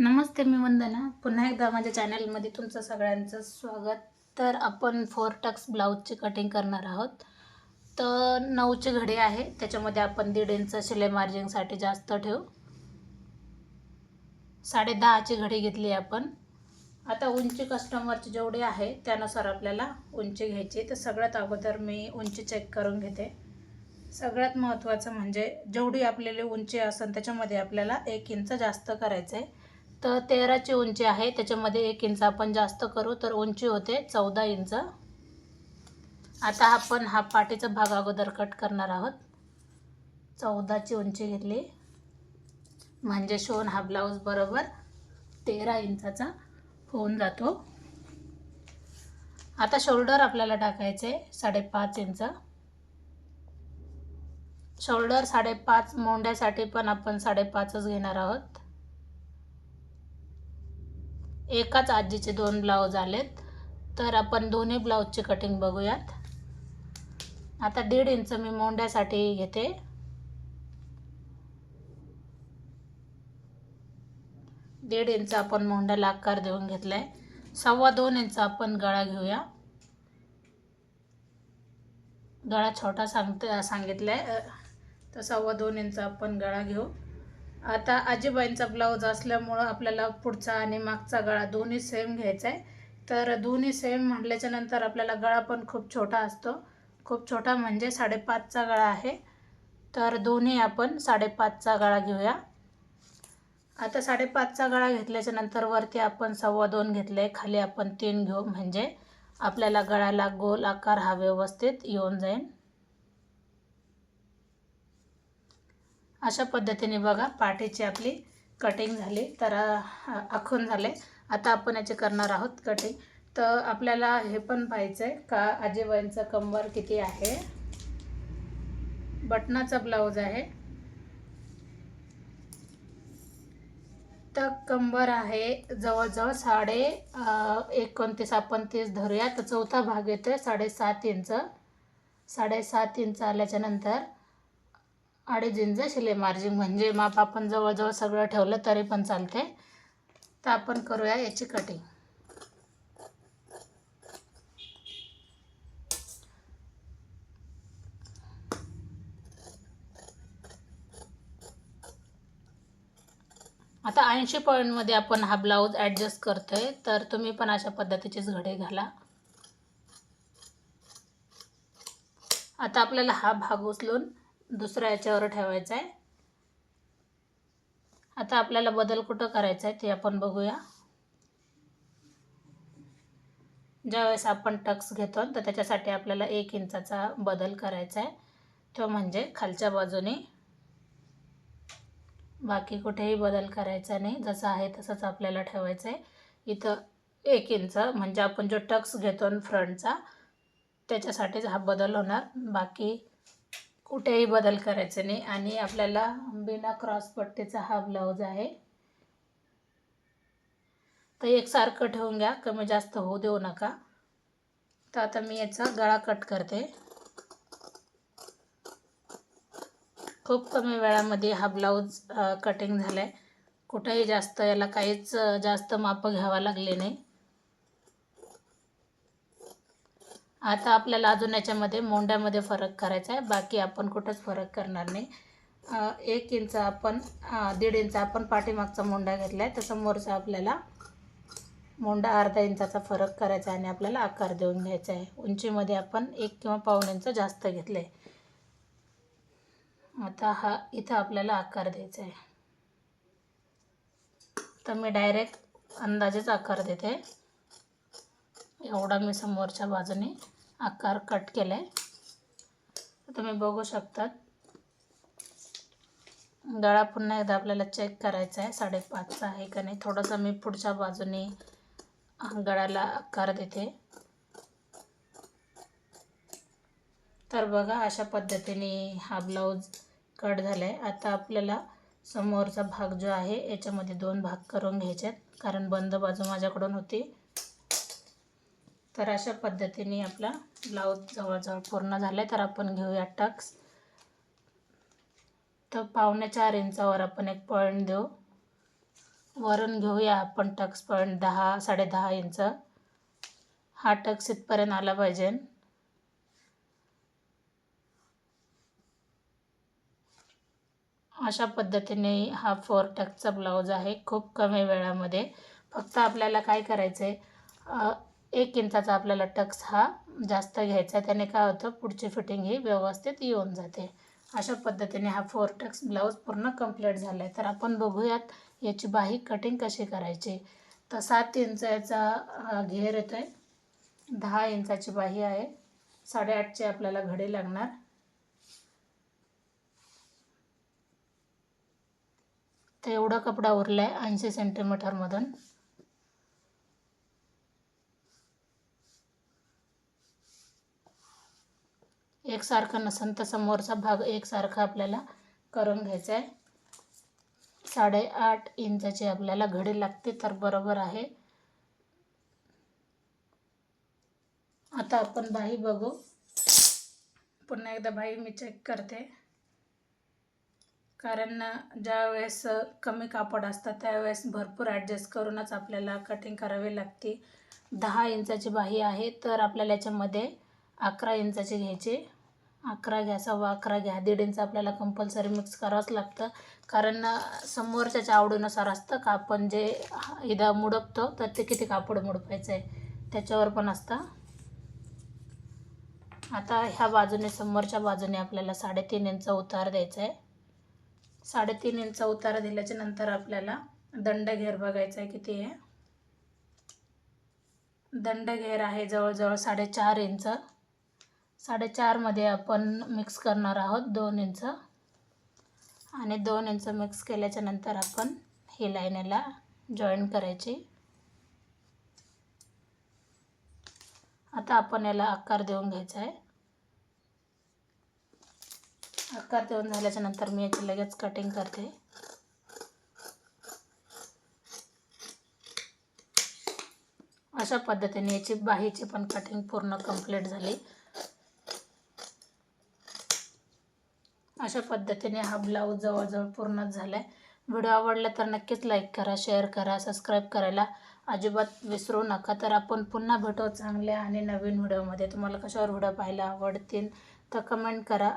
नमस्ते मी वंदना. पुन्हा एकदा माझ्या चॅनलमध्ये तुमचं सगळ्यांचं स्वागत. तर आपण फोर टक्स ब्लाऊजची कटिंग करणार आहोत. तर नऊची घडी आहे. त्याच्यामध्ये आपण दीड इंच शिलाई मार्जिंगसाठी जास्त ठेवू. साडे दहाची घडी घेतली आपण. आता उंची कस्टमरची जेवढी आहे त्यानुसार आपल्याला उंची घ्यायची. तर सगळ्यात अगोदर मी उंची चेक करून घेते. सगळ्यात महत्त्वाचं म्हणजे जेवढी आपल्याला उंची असेल त्याच्यामध्ये आपल्याला एक इंच जास्त करायचं आहे तर तेराची उंची आहे. त्याच्यामध्ये एक इंच आपण जास्त करू तर उंची होते चौदा इंच. आता आपण हा पाठीचा भाग अगोदर कट करणार आहोत. चौदाची उंची घेतली. म्हणजे शोन हा ब्लाऊज बरोबर तेरा इंचाचा होऊन जातो. आता शोल्डर आपल्याला टाकायचे साडेपाच इंच. शोल्डर साडेपाच मोंड्यासाठी पण आपण साडेपाचच घेणार आहोत. एकाच आजीचे दोन ब्लाऊज आलेत. तर आपण दोन्ही ब्लाऊजची कटिंग बघूयात. आता दीड इंच मी मोंड्यासाठी घेते. दीड इंच आपण मोंड्याला आकार देऊन घेतलाय. सव्वा दोन इंच आपण गळा घेऊया. गळा छोटा सांगते सांगितलाय. तर सव्वा दोन इंच आपण गळा घेऊ. आता आजीबाईंचा ब्लाऊज असल्यामुळं आपल्याला पुढचा आणि मागचा गळा दोन्ही सेम घ्यायचा आहे तर दोन्ही सेम म्हटल्याच्या नंतर आपल्याला गळा पण खूप छोटा असतो. खूप छोटा म्हणजे साडेपाचचा गळा आहे. तर दोन्ही आपण साडेपाचचा गळा घेऊया. आता साडेपाचचा गळा घेतल्याच्या नंतर वरती आपण सव्वा दोन घेतले खाली आपण तीन घेऊ. म्हणजे आपल्याला गळ्याला गोल आकार हा व्यवस्थित येऊन जाईल अशा पद्धतीने बघा पाठीची आपली कटिंग झाली तर आखून झाले. आता आपण याचे करणार आहोत कटिंग तर आपल्याला हे पण पाहायचं आहे का आजीबाईंचं कंबर किती आहे? बटनाचा ब्लाऊज आहे. तर कंबर आहे जवळजवळ साडे एकोणतीस आपण तीस धरूया. तर चौथा भाग येतो आहे साडेसात इंच. साडेसात इंच आल्याच्यानंतर अडीच इंच मार्जिन. म्हणजे माप आपण जवळजवळ सगळं ठेवलं तरी पण चालते. तर आपण करूया याची कटिंग आता ऐंशी पॉईंटमध्ये आपण हा ब्लाऊज ॲडजस्ट करतो आहे तर तुम्ही पण अशा पद्धतीचेच घडे घाला. आता आपल्याला हा भाग उचलून दुसऱ्या याच्यावर ठेवायचा आहे. आता आपल्याला बदल कुठं करायचा आहे ते आपण बघूया. ज्यावेळेस आपण टक्स घेतो तर त्याच्यासाठी आपल्याला एक इंचाचा बदल करायचा आहे. तो म्हणजे खालच्या बाजूने. बाकी कुठेही बदल करायचा नाही. जसं आहे तसंच आपल्याला ठेवायचं आहे. इथं एक इंच म्हणजे आपण जो टक्स घेतो फ्रंटचा त्याच्यासाठीच हा बदल होणार. बाकी कुठेही बदल करायचे नाही आणि आपल्याला बिना क्रॉस पट्टीचा हा ब्लाऊज आहे. तर एकसारखं ठेवून घ्या कमी जास्त होऊ देऊ नका. तर आता मी याचा गळा कट करते. खूप कमी वेळामध्ये हा ब्लाऊज कटिंग झाला आहे कुठंही जास्त याला काहीच जास्त मापं घ्यावं लागले नाही. आता आपल्याला अजून याच्यामध्ये मोंड्यामध्ये फरक करायचा आहे. बाकी आपण कुठंच फरक करणार नाही. एक इंच आपण दीड इंच आपण पाठीमागचा मोंडा घेतला आहे तर समोरचा आपल्याला मोंडा अर्धा इंचाचा फरक करायचा आहे आणि आपल्याला आकार देऊन घ्यायचा आहे. उंचीमध्ये आपण एक किंवा पाऊण इंच जास्त घेतलं आहे आता हा इथं आपल्याला आकार द्यायचा आहे. तर मी डायरेक्ट अंदाजेच आकार देते. एवढा मी समोरच्या बाजूने आकार कट केला आहे तुम्ही बघू शकतात. गळा पुन्हा एकदा आपल्याला चेक करायचा आहे. साडेपाचचा आहे का नाही? थोडासा मी पुढच्या बाजूने गळ्याला आकार देते. तर बघा अशा पद्धतीने हा ब्लाऊज कट झाला आहे आता आपल्याला समोरचा भाग जो आहे याच्यामध्ये दोन भाग करून घ्यायचे आहेत कारण बंद बाजू माझ्याकडून होती. तर अशा पद्धतीने आपला ब्लाऊज जवळजवळ पूर्ण झाला आहे तर आपण घेऊया टक्स. तर पावणे चार इंचावर आपण एक पॉईंट देऊ. वरून घेऊया आपण टक्स पॉईंट दहा साडेदहा इंच. हा टक्स इथपर्यंत आला पाहिजे. अशा पद्धतीने हा फोर टक्सचा ब्लाऊज आहे खूप कमी वेळामध्ये. फक्त आपल्याला काय करायचं आहे एक इंचाचा आपल्याला टक्स हा जास्त घ्यायचा आहे. त्याने काय होतं? पुढची फिटिंग ही व्यवस्थित येऊन जाते. अशा पद्धतीने हा फोर टक्स ब्लाऊज पूर्ण कंप्लीट झाला आहे तर आपण बघूयात याची बाही कटिंग कशी करायची? तर सात इंचाचा घेर येतो आहे दहा इंचाची बाही आहे. साडेआठचे आपल्याला घडी लागणार. तर एवढा कपडा उरला आहे ऐंशी सेंटीमीटरमधून एकसारखा नसेल तर समोरचा भाग एकसारखा आपल्याला करून घ्यायचा आहे. साडेआठ इंचाची आपल्याला घडी लागते तर बरोबर आहे. आता आपण बाही बघू. पुन्हा एकदा बाही मी चेक करते. कारण ज्या वेळेस कमी कापड असतात त्यावेळेस भरपूर ॲडजस्ट करूनच आपल्याला कटिंग करावी लागते. दहा इंचाची बाही आहे तर आपल्याला याच्यामध्ये अकरा इंचाची घ्यायची. अकरा घ्या सव्वा अकरा घ्या. दीड इंच आपल्याला कंपल्सरी मिक्स करावंच लागतं. कारण समोरच्याच्या आवडीनुसार असतं का आपण जे इथं मुडपतो तर ते किती कापड मुडपायचं आहे. त्याच्यावर पण असतं. आता ह्या बाजूने समोरच्या बाजूने आपल्याला साडेतीन इंच उतार द्यायचा आहे. साडेतीन इंच उतार दिल्याच्या नंतर आपल्याला दंड घेर बघायचा आहे किती आहे. दंड घेर आहे जवळजवळ साडेचार इंच. साडेचारमध्ये आपण मिक्स करणार आहोत दोन इंच. आणि दोन इंच मिक्स केल्याच्यानंतर आपण ही लाईन याला जॉईन करायची. आता आपण याला आकार देऊन घ्यायचा आहे. आकार देऊन झाल्याच्यानंतर मी याची लगेच कटिंग करते. अशा पद्धतीने याची बाहीची पण कटिंग पूर्ण कंप्लीट झाली. अशा पद्धतीने हा ब्लाऊज जवळजवळ पूर्णच झाला आहे व्हिडिओ आवडला तर नक्कीच लाईक करा शेअर करा सबस्क्राईब करायला अजिबात विसरू नका. तर आपण पुन्हा भेटू चांगल्या आणि नवीन व्हिडिओमध्ये. तुम्हाला कशावर व्हिडिओ पाहायला आवडतील तर कमेंट करा.